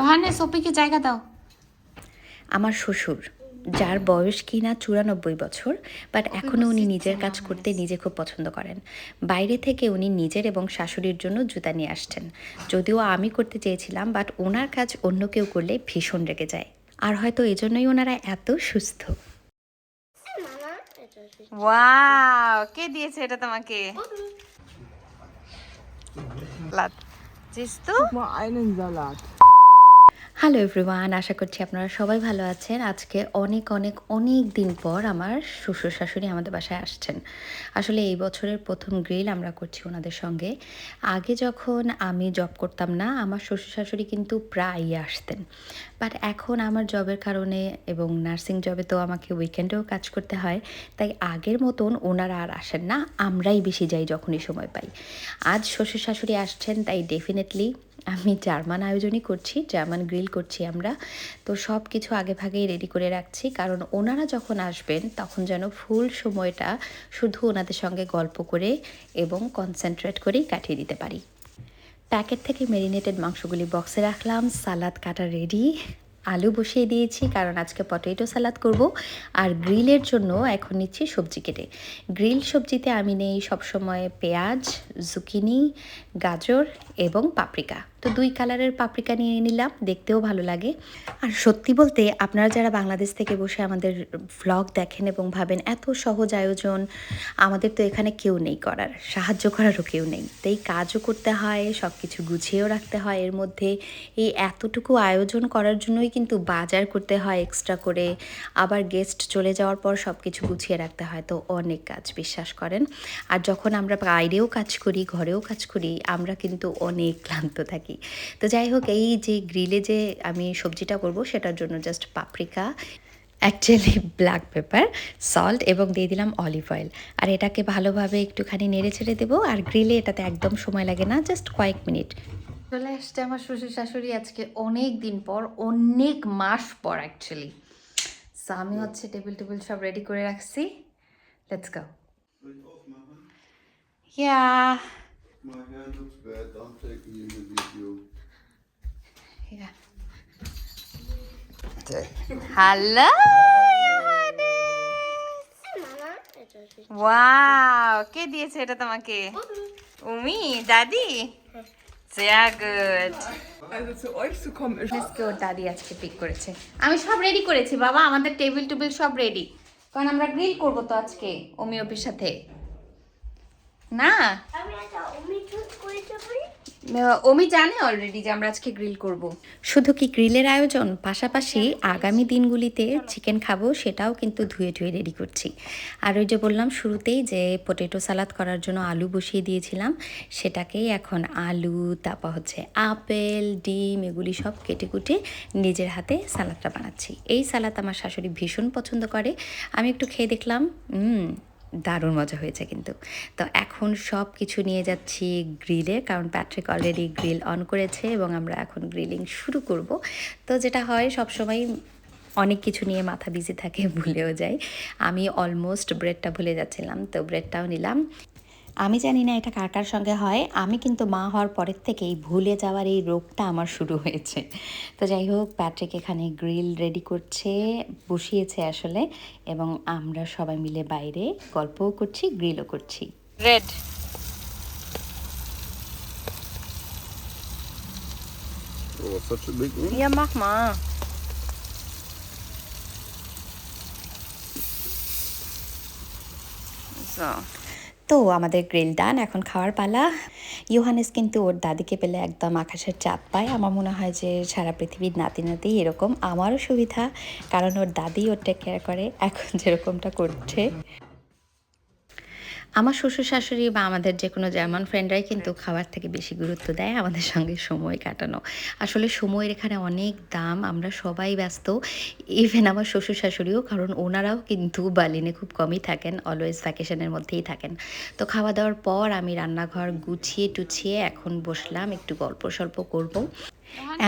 ওখানে সোপিকে জায়গা দাও। আমার শ্বশুর যার বয়স কিনা চুরানব্বই বছর বাট এখনও উনি নিজের কাজ করতে নিজে খুব পছন্দ করেন। বাইরে থেকে উনি নিজের এবং শাশুড়ির জন্য জুতা নিয়ে আসছেন। যদিও আমি করতে চেয়েছিলাম বাট ওনার কাজ অন্য কেউ করলে ভীষণ রেগে যায়। আর হয়তো এজন্যই ওনারা এত সুস্থ। ওয়াও কে দিয়েছে এটা তোমাকে? লাত। জিস্তু? Mal einen Salat. Hello everyone আশা করছি আপনারা সবাই ভালো আছেন। আজকে অনেক অনেক অনেক দিন পর আমার শ্বশুর শাশুড়ি আমাদের বাসায় আসছেন। আসলে এই বছরের প্রথম গ্রিল আমরা করছি ওনাদের সঙ্গে। আগে যখন আমি জব করতাম না, আমার শ্বশুর শাশুড়ি কিন্তু প্রায়ই আসতেন। বাট এখন আমার জবের কারণে এবং নার্সিং জবে তো আমাকে উইকেন্ডেও কাজ করতে হয়, তাই আগের মতন ওনারা আর আসেন না। আমরাই বেশি যাই যখনই সময় পাই। আজ শ্বশুর শাশুড়ি আসছেন, তাই ডেফিনেটলি আমি জার্মান আয়োজনই করছি, জার্মান গ্রিল করছি আমরা। তো সব কিছু আগে ভাগেই রেডি করে রাখছি, কারণ ওনারা যখন আসবেন, তখন যেন ফুল সময়টা শুধু ওনাদের সঙ্গে গল্প করে এবং কনসেন্ট্রেট করেই কাটিয়ে দিতে পারি। প্যাকেট থেকে মেরিনেটেড মাংসগুলি বক্সে রাখলাম, সালাদ কাটা রেডি আলু বসিয়ে দিয়েছি, কারণ আজকে পটেটো সালাদ করব। আর গ্রিলের জন্য এখন নিচ্ছি সবজি কেটে। গ্রিল সবজিতে আমি নেই সবসময় পেঁয়াজ জুকিনি গাজর এবং পাপরিকা তো দুই কালারের পাপড়িকা নিয়ে নিলাম, দেখতেও ভালো লাগে। আর সত্যি বলতে, আপনারা যারা বাংলাদেশ থেকে বসে আমাদের ভ্লগ দেখেন এবং ভাবেন এত সহজ আয়োজন, আমাদের তো এখানে কেউ নেই করার, সাহায্য করারও কেউ নেই। তাই কাজও করতে হয় সব কিছু গুছিয়েও রাখতে হয়। এর মধ্যে এই এতটুকু আয়োজন করার জন্যই কিন্তু বাজার করতে হয় এক্সট্রা করে, আবার গেস্ট চলে যাওয়ার পর সব কিছু গুছিয়ে রাখতে হয়। তো অনেক কাজ, বিশ্বাস করেন। আর যখন আমরা বাইরেও কাজ করি, ঘরেও কাজ করি, আমরা কিন্তু অনেক ক্লান্ত থাকি। তো যাই হোক এই যে গ্রিলে যে আমি সবজিটা করব, সেটার জন্য just paprika actually black pepper salt এবং দিয়ে দিলাম অলিভ অয়েল আর এটাকে ভালোভাবে একটুখানি নেড়ে ছেড়ে দেবো, আর গ্রিলে এটাতে একদম সময় লাগে না জাস্ট কয়েক মিনিট। চলে আসছে আমার শ্বশুর শাশুড়ি আজকে অনেক দিন পর, অনেক মাস পর অ্যাকচুয়ালি সো আমি হচ্ছে টেবিল টেবিল সব রেডি করে রাখছি। Let's go yeah My hair looks bad. Don't take in the video. Yeah hello wow কে দিয়েছে এটা তোমাকে উমি দাদি sehr good. Also zu euch zu kommen ist আজকে ওর দাদি আজকে পিক করেছে। আমি সব রেডি করেছি বাবা আমাদের টেবিল টেবিল সব রেডি কারণ আমরা গ্রিল করব তো আজকে অমি অপির সাথে। না? অমি জানে অলরেডি যে আমরা আজকে গ্রিল করব। শুধু কি গ্রিলের আয়োজন? পাশাপাশি আগামী দিনগুলিতে চিকেন খাব সেটাও কিন্তু ধুয়ে ধুয়ে রেডি করছি। আর ওই যে বললাম শুরুতেই যে পটেটো সালাদ করার জন্য আলু বসিয়ে দিয়েছিলাম সেটাকেই এখন আলু তারপর হচ্ছে আপেল ডিম এগুলি সব কেটে কুটে নিজের হাতে সালাদটা বানাচ্ছি। এই সালাদ আমার শাশুড়ি ভীষণ পছন্দ করে। আমি একটু খেয়ে দেখলাম হুম দারুণ মজা হয়েছে কিন্তু। তো এখন সব কিছু নিয়ে যাচ্ছি গ্রিলে, কারণ প্যাট্রিক অলরেডি গ্রিল অন করেছে এবং আমরা এখন গ্রিলিং শুরু করব। তো যেটা হয়, সবসময় অনেক কিছু নিয়ে মাথা বিজি থাকে ভুলেও যাই আমি অলমোস্ট ব্রেডটা ভুলে যাচ্ছিলাম, তো ব্রেডটাও নিলাম। আমি জানি না এটা কার কার সঙ্গে হয় আমি কিন্তু মা হওয়ার পরের থেকেই ভুলে যাওয়ার এই রোগটা আমার শুরু হয়েছে তো যাই হোক প্যাট্রিক এখানে গ্রিল রেডি করছে বসিয়েছে আসলে এবং আমরা সবাই মিলে বাইরে গল্পও করছি গ্রিলও করছি red Oh, such a big one. Ja, mach mal. So. তো আমাদের গ্রিল ডান এখন খাওয়ার পালা। ইউহানেস কিন্তু ওর দাদিকে পেলে একদম আকাশের চাঁদ পায়। আমার মনে হয় যে সারা পৃথিবীর নাতি নাতি এরকম আমারও সুবিধা, কারণ ওর দাদি ওর টেক কেয়ার করে, এখন যেরকমটা করছে। আমার শ্বশুর শাশুড়ি বা আমাদের যে কোনো জার্মান ফ্রেন্ডরাই কিন্তু খাবার থেকে বেশি গুরুত্ব দেয় আমাদের সঙ্গে সময় কাটানো। আসলে সময়ের এখানে অনেক দাম আমরা সবাই ব্যস্ত। ইভেন আমার শ্বশুর শাশুড়িও কারণ ওনারাও কিন্তু বার্লিনে খুব কমই থাকেন অলওয়েজ ভ্যাকেশনের মধ্যেই থাকেন। তো খাওয়া দাওয়ার পর আমি রান্নাঘর গুছিয়ে টুছিয়ে এখন বসলাম একটু গল্প সল্প করব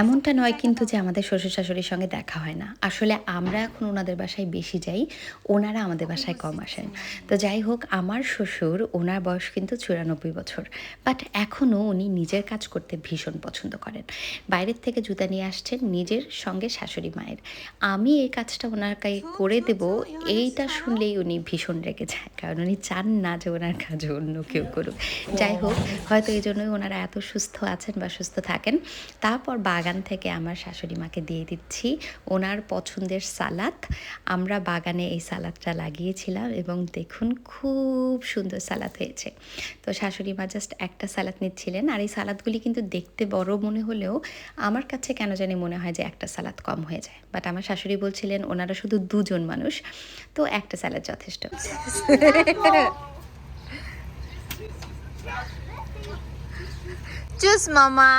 এমনটা নয় কিন্তু যে আমাদের শ্বশুর শাশুড়ির সঙ্গে দেখা হয় না। আসলে আমরা এখন ওনাদের বাসায় বেশি যাই ওনারা আমাদের বাসায় কম আসেন। তো যাই হোক আমার শ্বশুর শ্বশুর ওনার বয়স কিন্তু চুরানব্বই বছর। বাট এখনও উনি নিজের কাজ করতে ভীষণ পছন্দ করেন। বাইরের থেকে জুতা নিয়ে আসছেন নিজের সঙ্গে শাশুড়ি মায়ের। আমি এই কাজটা ওনারকে করে দেব, এইটা শুনলেই উনি ভীষণ রেগে যায়। কারণ উনি চান না যে ওনার কাজ অন্য কেউ করুক। যাই হোক, হয়তো এই জন্যই ওনারা এত সুস্থ আছেন বা সুস্থ থাকেন। তারপর বাগান থেকে আমার শাশুড়ি মাকে দিয়ে দিচ্ছি ওনার পছন্দের সালাদ। আমরা বাগানে এই সালাদটা লাগিয়েছিলাম এবং দেখুন, খুব সুন্দর সালাদ হয়েছে। তো শাশুড়ি মা জাস্ট একটা সালাদ নিচ্ছিলেন আর এই সালাদগুলি কিন্তু দেখতে বড় মনে হলেও আমার কাছে কেন জানি মনে হয় যে একটা সালাদ কম হয়ে যায়। বাট আমার শাশুড়ি বলছিলেন ওনারা শুধু দুজন মানুষ তো একটা সালাদ যথেষ্ট। চুস মামা।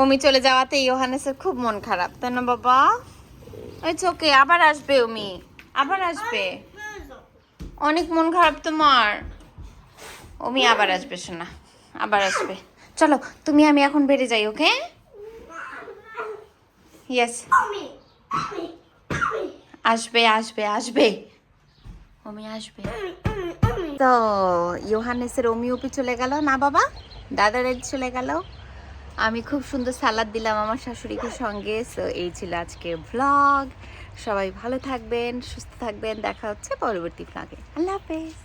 ওমি চলে যাওয়াতে ইয়োহানেসের খুব মন খারাপ, তাই না বাবা? ইটস ওকে আবার আসবে ওমি, আবার আসবে। অনেক মন খারাপ তোমার। ওমি আবার আসবে শোনা আবার আসবে। চলো, তুমি আমি এখন বেড়ে যাই, ওকে? ইয়েস আসবে আসবে আসবে। ওমি আসবে। তো, ইয়োহানেসের ওমিওপি চলে গেল, না বাবা? দাদা রেড চলে গেল। আমি খুব সুন্দর সালাদ দিলাম আমার শাশুড়িকে সঙ্গে। সো এই ছিল আজকে ব্লগ সবাই ভালো থাকবেন, সুস্থ থাকবেন। দেখা হচ্ছে পরবর্তী ব্লগে আল্লাহ হাফেজ।